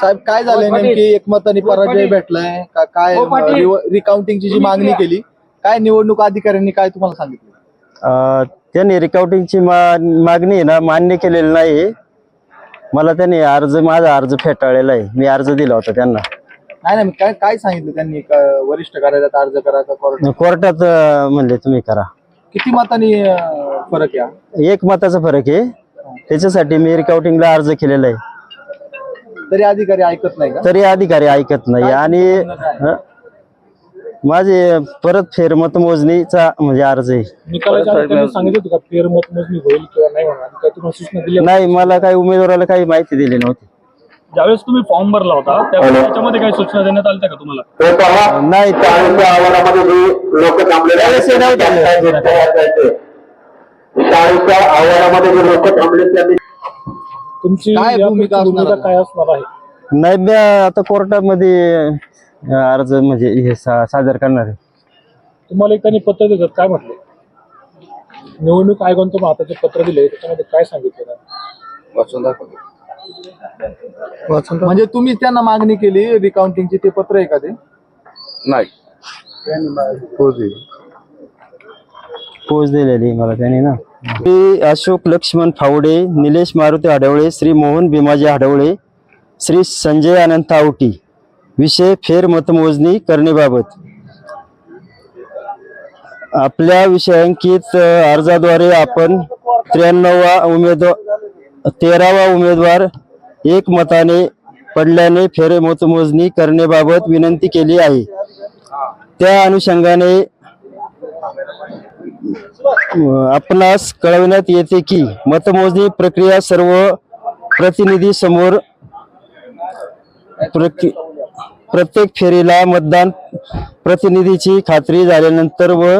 साहेब काय झालंय नेमकी? एकमताने पराजय भेटलाय का काय रिकाउंटिंगची जी मागणी केली काय निवडणूक अधिकाऱ्यांनी काय तुम्हाला सांगितलं? अं, त्यांनी रिकाउंटिंगची मा- मागणी आहे ना मान्य केलेली नाही. मला त्यांनी अर्ज माझा अर्ज फेटाळलेला आहे. मी अर्ज दिला होता त्यांना. नाही नाही काय काय सांगितलं त्यांनी? का वरिष्ठ कार्यालयात अर्ज करा का कोर्ट कोर्टात अं, म्हणले तुम्ही करा. किती मतांनी अं, फरक या एक मताचा फरक आहे. त्याच्यासाठी मी रिकाउंटिंगला अर्ज केलेला आहे. तरी अधिकारी ऐकत नाही का? तरी अधिकारी ऐकत नाही. आणि हं? माझे परत फेर मतमोजणीचा म्हणजे अर्ज आहे. निकालाच्या आधी त्यांनी सांगितलं होतं का फेर मतमोजणी होईल किंवा नाही होणार? काय तुम्हाला सूचना दिली नाही मला काही उमेदवाराला काही माहिती दिली नव्हती. ज्यावेळेस तुम्ही फॉर्म भरला होता त्यावेळेस त्याच्यामध्ये काही सूचना देण्यात आल्या का तुम्हाला? नाही त्या- आव्हानामध्ये जे लोक थांबलेले चाळीसच्या आव्हानामध्ये जे लोक थांबले त्यांनी तुमची काय या भूमिका पुढची असणार भूमिका आहे? काय असणार आहे? नाही मी आता कोर्टामध्ये अं, अर्ज म्हणजे हे सा- सादर करणार आहे. तुम्हाला एक त्यांनी पत्र देतात काय म्हटले? निवडणूक आयोगाने तुम्हाला आता जे पत्र दिले त्याच्यामध्ये काय सांगितलं त्यांनी? म्हणजे तुम्ही त्यांना मागणी केली रिकाउंटिंगची ते पत्र आहे का ते? पोच दिलेली मला त्याने ना. श्री अशोक लक्ष्मण फावडे निलेश मारुती आढवळे श्री मोहन भीमाजी आढवळे श्री संजय अनंत आवटी. विषय फेर मतमोजणी करण्याबाबत आपल्या विषयांकित अर्जाद्वारे आपण त्र्याण्णवा उमेदवार तेरावा उमेदवार एक मताने पडल्याने फेर मतमोजणी करण्याबाबत विनंती केली आहे. त्या अनुषंगाने आपणास कळविण्यात येते की मतमोजणी प्रक्रिया सर्व प्रतिनिधी समोर प्रत्येक फेरीला मतदान प्रतिनिधीची खात्री झाल्यानंतर व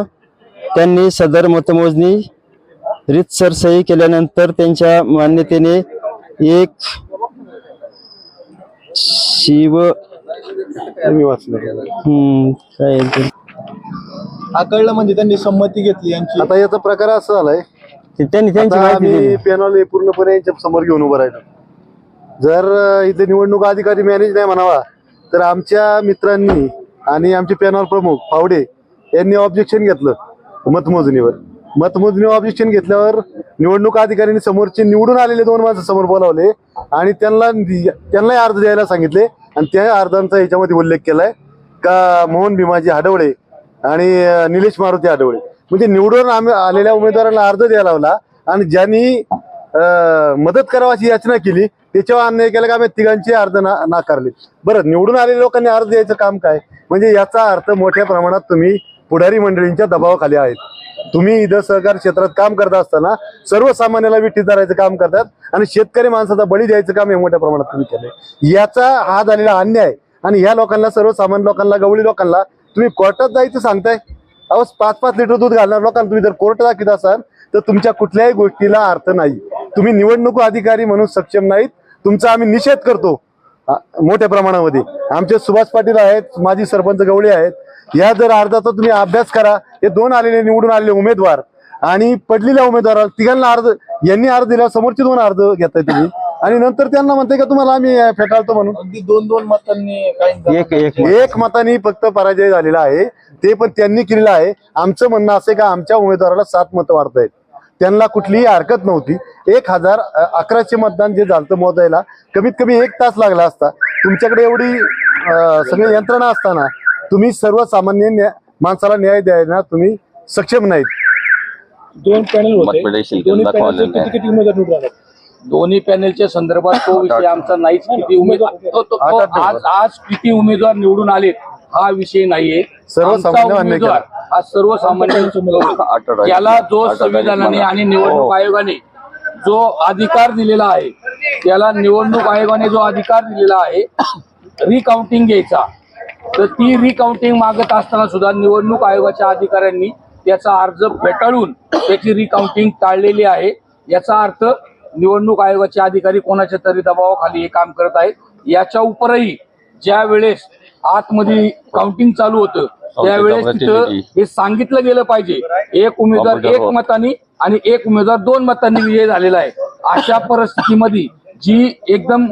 त्यांनी सदर मतमोजणी रीतसर सही केल्यानंतर त्यांच्या मान्यतेने एक शिव हम्म, काय आहे ते? हा कळलं म्हणजे त्यांनी संमती घेतली यांची. आता याचा प्रकार असा झालाय. ते त्यांनी त्यांची आता माहिती आम्ही दिली. पॅनल हे पूर्णपणे यांच्या समोर घेऊन उभं राहिलो. जर अं, इथे निवडणूक अधिकारी मॅनेज नाही म्हणावा तर आमच्या मित्रांनी आणि आमचे पॅनल प्रमुख फावडे यांनी ऑब्जेक्शन घेतलं मतमोजणीवर. मतमोजणीवर ऑब्जेक्शन घेतल्यावर निवडणूक अधिकाऱ्यांनी समोरचे निवडून आलेले दोन माणसं समोर बोलावले आणि त्यांना त्यांनाही अर्ज द्यायला सांगितले आणि त्या अर्जांचा याच्यामध्ये उल्लेख केलाय. का मोहन भीमाजी हाडवळे आणि निलेश मारुती हाडवळे म्हणजे निवडून आम्ही आलेल्या उमेदवारांना अर्ज द्यायला लावला आणि ज्यांनी मदत मदत करावाची याचना केली त्याच्यावर अन्याय केला का आम्ही तिघांचे अर्ज ना नाकारले. बरं निवडून आलेल्या लोकांनी अर्ज द्यायचं काम काय? म्हणजे याचा अर्थ मोठ्या प्रमाणात तुम्ही पुढारी मंडळींच्या दबावाखाली आहेत. तुम्ही इथं सहकार क्षेत्रात काम करत असताना सर्वसामान्याला विठ्ठीत धरायचं काम करतात आणि शेतकरी माणसाचा बळी द्यायचं काम हे मोठ्या प्रमाणात तुम्ही केलंय. याचा हा झालेला अन्याय आणि ह्या लोकांना सर्वसामान्य लोकांना गवळी लोकांना तुम्ही कोर्टात जायचं सांगताय? अहो पाच पाच लिटर दूध घालणार लोकांना तुम्ही जर कोर्ट दाखवत असाल तर तुमच्या कुठल्याही गोष्टीला अर्थ नाही. तुम्ही निवडणूक अधिकारी म्हणून सक्षम नाहीत. तुमचा आम्ही निषेध करतो मोठ्या प्रमाणामध्ये. आमचे सुभाष पाटील आहेत माजी सरपंच गवळे आहेत. या जर अर्जाचा तुम्ही अभ्यास करा हे दोन आलेले निवडून आलेले उमेदवार आणि पडलेल्या उमेदवाराला तिघांना अर्ज यांनी अर्ज दिला समोरचे दोन अर्ज घेताय तुम्ही. आणि नंतर त्यांना म्हणताय का तुम्हाला आम्ही फेटाळतो म्हणून. अगदी दोन दोन मतांनी काही एक एक एक मताने फक्त पराजय झालेला आहे. ते पण त्यांनी केलेलं आहे. आमचं म्हणणं असं का आमच्या उमेदवाराला सात मतं वाढतायत. त्यांना कुठलीही हरकत नव्हती. एक हजार अकराशे मतदान जे झालं मोजायला कमीत कमी एक तास लागला असता. तुमच्याकडे एवढी सगळी यंत्रणा असताना तुम्ही सर्वसामान्य न्या- माणसाला न्याय द्यायला तुम्ही सक्षम नाहीत. दोन पॅनल होते. दोन्ही दाखवलेलं आले दोन्ही पॅनेलच्या संदर्भात तो विषय आमचा नाहीच. किती उमेदवार आज आज किती उमेदवार निवडून आलेत हा विषय नाहीये. उमेदवार हा सर्वसामान्य त्याला जो संविधानाने आणि निवडणूक आयोगाने जो अधिकार दिलेला आहे त्याला निवडणूक आयोगाने जो अधिकार दिलेला आहे रिकाउंटिंग घ्यायचा. तर ती रिकाउंटिंग मागत असताना सुद्धा निवडणूक आयोगाच्या अधिकाऱ्यांनी त्याचा अर्ज फेटाळून त्याची रिकाउंटिंग टाळलेली आहे. याचा अर्थ निवडणूक आयोगाचे अधिकारी कोणाच्या तरी दबावाखाली हे काम करत आहेत. याच्या उपरही ज्या वेळेस आतमध्ये काउंटिंग चालू होतं त्यावेळेस तिथं हे सांगितलं गेलं पाहिजे. एक उमेदवार एक मतांनी आणि एक उमेदवार दोन मतांनी विजय झालेला आहे. अशा परिस्थितीमध्ये जी एकदम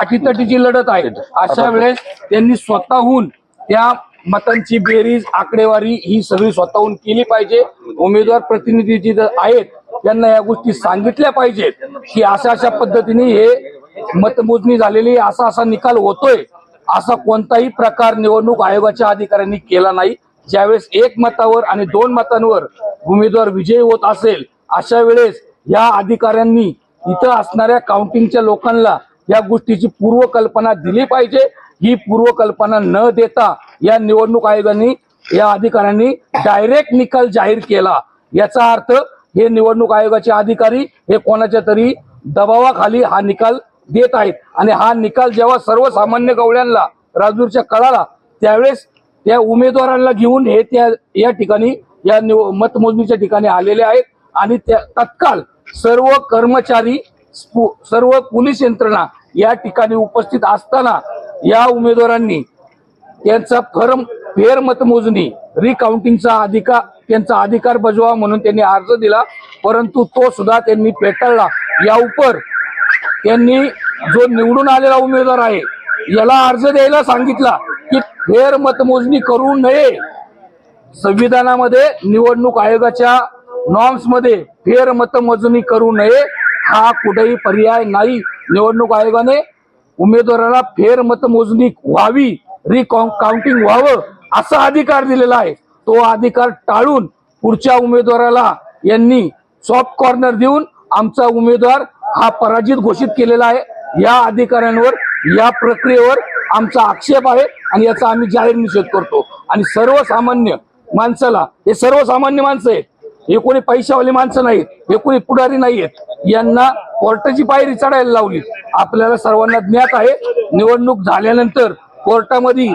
अटीतटीची लढत आहे अशा वेळेस त्यांनी स्वतःहून त्या मतांची बेरीज आकडेवारी ही सगळी स्वतःहून केली पाहिजे. उमेदवार प्रतिनिधी जे आहेत त्यांना या गोष्टी सांगितल्या पाहिजेत की अशा अशा पद्धतीने हे मतमोजणी झालेली आहे, असा असा निकाल होतोय. असा कोणताही प्रकार निवडणूक आयोगाच्या अधिकाऱ्यांनी केला नाही. ज्यावेळेस एक मतावर आणि दोन मतांवर उमेदवार विजयी होत असेल अशा वेळेस या अधिकाऱ्यांनी इथं असणाऱ्या काउंटिंगच्या लोकांना या गोष्टीची पूर्वकल्पना दिली पाहिजे. ही पूर्वकल्पना न देता या निवडणूक आयोगाने या अधिकाऱ्यांनी डायरेक्ट निकाल जाहीर केला. याचा अर्थ हे निवडणूक आयोगाचे अधिकारी हे कोणाच्या तरी दबावाखाली हा निकाल देत आहेत. आणि हा निकाल जेव्हा सर्वसामान्य गवळ्यांना राजूरच्या कळाला त्यावेळेस त्या उमेदवारांना घेऊन हे त्या या ठिकाणी या निव- मतमोजणीच्या ठिकाणी आलेले आहेत. आणि त्या तत्काळ सर्व कर्मचारी सर्व पोलीस यंत्रणा या ठिकाणी उपस्थित असताना या उमेदवारांनी त्यांचा फर्म फेर मतमोजणी रिकाउंटिंगचा अधिकार त्यांचा अधिकार बजवा म्हणून त्यांनी अर्ज दिला. परंतु तो सुद्धा त्यांनी फेटाळला या उपर त्यांनी जो निवडून आलेला उमेदवार आहे याला अर्ज द्यायला सांगितला की फेर मतमोजणी करू नये. संविधानामध्ये निवडणूक आयोगाच्या नॉर्म्समध्ये फेर मतमोजणी करू नये हा कुठेही पर्याय नाही. निवडणूक आयोगाने उमेदवाराला फेर मतमोजणी व्हावी रिकाउंटिंग व्हावं असा अधिकार दिलेला आहे. तो अधिकार टाळून पुढच्या उमेदवाराला यांनी सॉफ्ट कॉर्नर देऊन आमचा उमेदवार हा पराजित घोषित केलेला आहे. या अधिकाऱ्यांवर या प्रक्रियेवर आमचा आक्षेप आहे आणि याचा आम्ही जाहीर निषेध करतो. आणि सर्वसामान्य माणसाला हे सर्वसामान्य माणसं आहेत हे कोणी पैशावाली माणसं नाहीत हे कोणी पुढारी नाहीयेत यांना कोर्टाची पायरी चढायला लावली. आपल्याला सर्वांना ज्ञात आहे निवडणूक झाल्यानंतर कोर्टामध्ये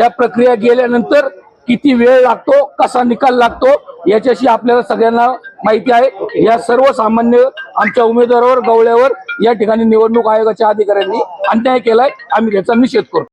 या प्रक्रिया गेल्यानंतर किती वेळ लागतो कसा निकाल लागतो याच्याशी आपल्याला सगळ्यांना माहिती आहे. या सर्वसामान्य आमच्या उमेदवारावर गवळ्यावर या ठिकाणी निवडणूक आयोगाच्या अधिकाऱ्यांनी अन्याय केलाय. आम्ही त्याचा निषेध करतो.